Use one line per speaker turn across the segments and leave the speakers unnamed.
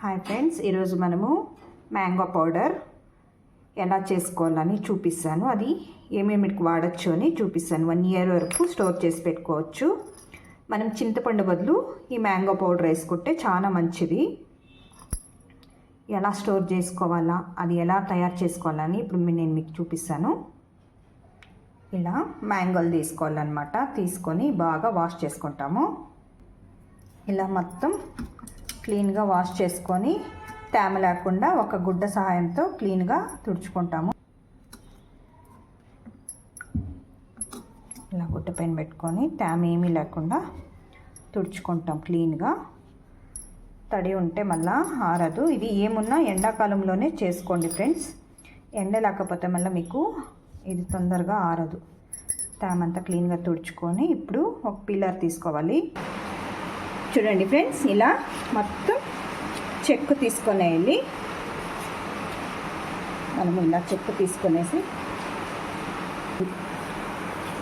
Hi friends ఈరోజు మనము mango powder ఎలా చేసుకోవాలని చూపిస్తాను. అది ఏమేమిటికి వాడచ్చు అని చూపిస్తాను. వన్ ఇయర్ వరకు స్టోర్ చేసి పెట్టుకోవచ్చు. మనం చింతపండు బదులు ఈ మ్యాంగో పౌడర్ వేసుకుంటే చాలా మంచిది. ఎలా స్టోర్ చేసుకోవాలా అది ఎలా తయారు చేసుకోవాలని ఇప్పుడు నేను మీకు చూపిస్తాను. ఇలా మ్యాంగోలు తీసుకోవాలన్నమాట. తీసుకొని బాగా వాష్ చేసుకుంటాము. ఇలా మొత్తం క్లీన్గా వాష్ చేసుకొని తేమ లేకుండా ఒక గుడ్డ సహాయంతో క్లీన్గా తుడుచుకుంటాము. ఇలా గుడ్డ పైన పెట్టుకొని తేమ ఏమీ లేకుండా తుడుచుకుంటాం క్లీన్గా. తడి ఉంటే మళ్ళా ఆరదు. ఇది ఏమున్నా ఎండాకాలంలోనే చేసుకోండి ఫ్రెండ్స్. ఎండ లేకపోతే మళ్ళీ మీకు ఇది తొందరగా ఆరదు. తేమంతా క్లీన్గా తుడుచుకొని ఇప్పుడు ఒక పిల్లర్ తీసుకోవాలి. చూడండి ఫ్రెండ్స్ ఇలా మొత్తం చెక్కు తీసుకొనేయాలి మనము ఇలా చెక్కు తీసుకొనేసి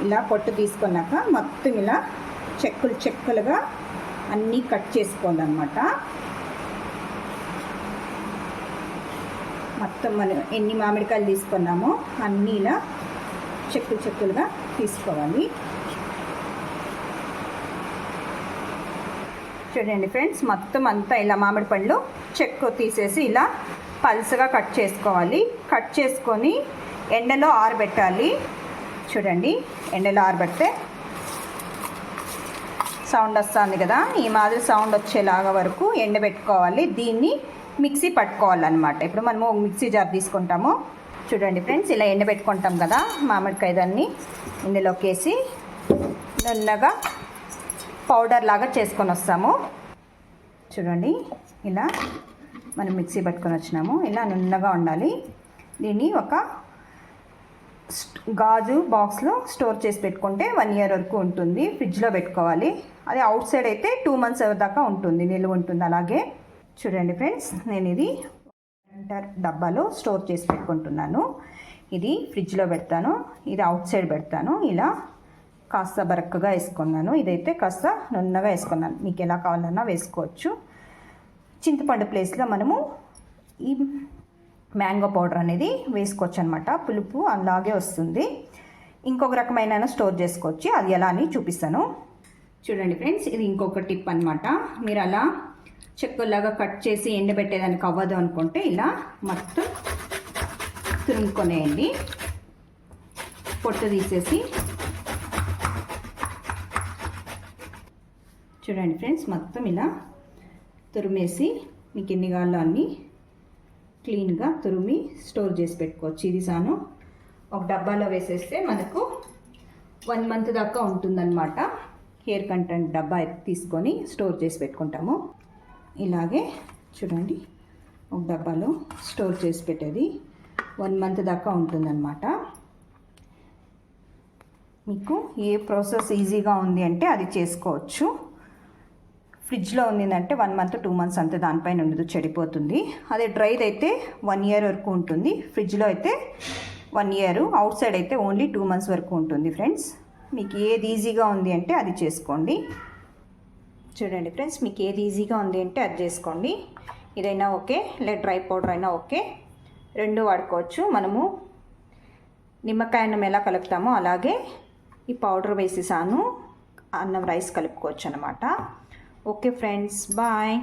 ఇలా పొట్టు తీసుకున్నాక మొత్తం ఇలా చెక్కులు చెక్కులుగా అన్నీ కట్ చేసుకోవాలన్నమాట. మొత్తం మనం ఎన్ని మామిడికాయలు తీసుకున్నామో అన్నీ ఇలా చెక్కులు చెక్కులుగా తీసుకోవాలి. చూడండి ఫ్రెండ్స్ మొత్తం అంతా ఇలా మామిడి పండ్లు చెక్కు తీసేసి ఇలా పల్సగా కట్ చేసుకోవాలి. కట్ చేసుకొని ఎండలో ఆరబెట్టాలి. చూడండి ఎండలో ఆరబెడితే సౌండ్ వస్తుంది కదా. ఈ మాదిరి సౌండ్ వచ్చేలాగా వరకు ఎండబెట్టుకోవాలి. దీన్ని మిక్సీ పట్టుకోవాలన్నమాట. ఇప్పుడు మనము మిక్సీ జార్ తీసుకుంటాము. చూడండి ఫ్రెండ్స్ ఇలా ఎండబెట్టుకుంటాం కదా మామిడికాయ దాన్ని. ఇందులోకి వేసి నున్నగా పౌడర్ లాగా చేసుకొని వస్తాము. చూడండి ఇలా మనం మిక్సీ పట్టుకొని వచ్చినాము. ఇలా నున్నగా ఉండాలి. దీన్ని ఒక గాజు బాక్స్లో స్టోర్ చేసి పెట్టుకుంటే వన్ ఇయర్ వరకు ఉంటుంది. ఫ్రిడ్జ్లో పెట్టుకోవాలి. అది అవుట్ సైడ్ అయితే టూ మంత్స్ దాకా ఉంటుంది. నిల్వ ఉంటుంది అలాగే. చూడండి ఫ్రెండ్స్ నేను ఇది డబ్బాలో స్టోర్ చేసి పెట్టుకుంటున్నాను. ఇది ఫ్రిడ్జ్లో పెడతాను. ఇది అవుట్ సైడ్ పెడతాను. ఇలా కాస్త బరక్కగా వేసుకున్నాను. ఇదైతే కాస్త నున్నగా వేసుకున్నాను. మీకు ఎలా కావాలన్నా వేసుకోవచ్చు. చింతపండు ప్లేస్లో మనము ఈ మ్యాంగో పౌడర్ అనేది వేసుకోవచ్చు అనమాట పులుపు అలాగే వస్తుంది. ఇంకొక రకమైన స్టోర్ చేసుకోవచ్చు. అది ఎలా అని చూపిస్తాను. చూడండి ఫ్రెండ్స్ ఇది ఇంకొక టిప్ అనమాట మీరు అలా చెక్కులాగా కట్ చేసి ఎండబెట్టేదానికి అవ్వదు అనుకుంటే ఇలా మొత్తం తురుముకొనేయండి. పొట్టు తీసేసి చూడండి ఫ్రెండ్స్ మొత్తం ఇలా తురిమేసి మీకు ఎన్ని కావాలో అన్ని క్లీన్గా తురిమి స్టోర్ చేసి పెట్టుకోవచ్చు. ఇది సాను ఒక డబ్బాలో వేసేస్తే మనకు వన్ మంత్ దాకా ఉంటుందన్నమాట. హెయిర్ కంటెంట్ డబ్బా తీసుకొని స్టోర్ చేసి పెట్టుకుంటాము. ఇలాగే చూడండి ఒక డబ్బాలో స్టోర్ చేసి పెట్టేది వన్ మంత్ దాకా ఉంటుందన్నమాట. మీకు ఏ ప్రాసెస్ ఈజీగా ఉంది అంటే అది చేసుకోవచ్చు. ఫ్రిడ్జ్లో ఉందంటే వన్ మంత్ టూ మంత్స్ అంతే దానిపైన ఉండదు చెడిపోతుంది. అదే డ్రైది అయితే వన్ ఇయర్ వరకు ఉంటుంది. ఫ్రిడ్జ్లో అయితే వన్ ఇయర్ అవుట్ సైడ్ అయితే ఓన్లీ టూ మంత్స్ వరకు ఉంటుంది ఫ్రెండ్స్. మీకు ఏది ఈజీగా ఉంది అంటే అది చేసుకోండి. చూడండి ఫ్రెండ్స్ మీకు ఏది ఈజీగా ఉంది అంటే అది చేసుకోండి. ఇదైనా ఓకే లేదా డ్రై పౌడర్ అయినా ఓకే. రెండు వాడుకోవచ్చు. మనము నిమ్మకాయ అన్నం ఎలా కలుపుతామో అలాగే ఈ పౌడర్ వేసేసాను. అన్నం రైస్ కలుపుకోవచ్చు అనమాట ఓకే ఫ్రెండ్స్ బాయ్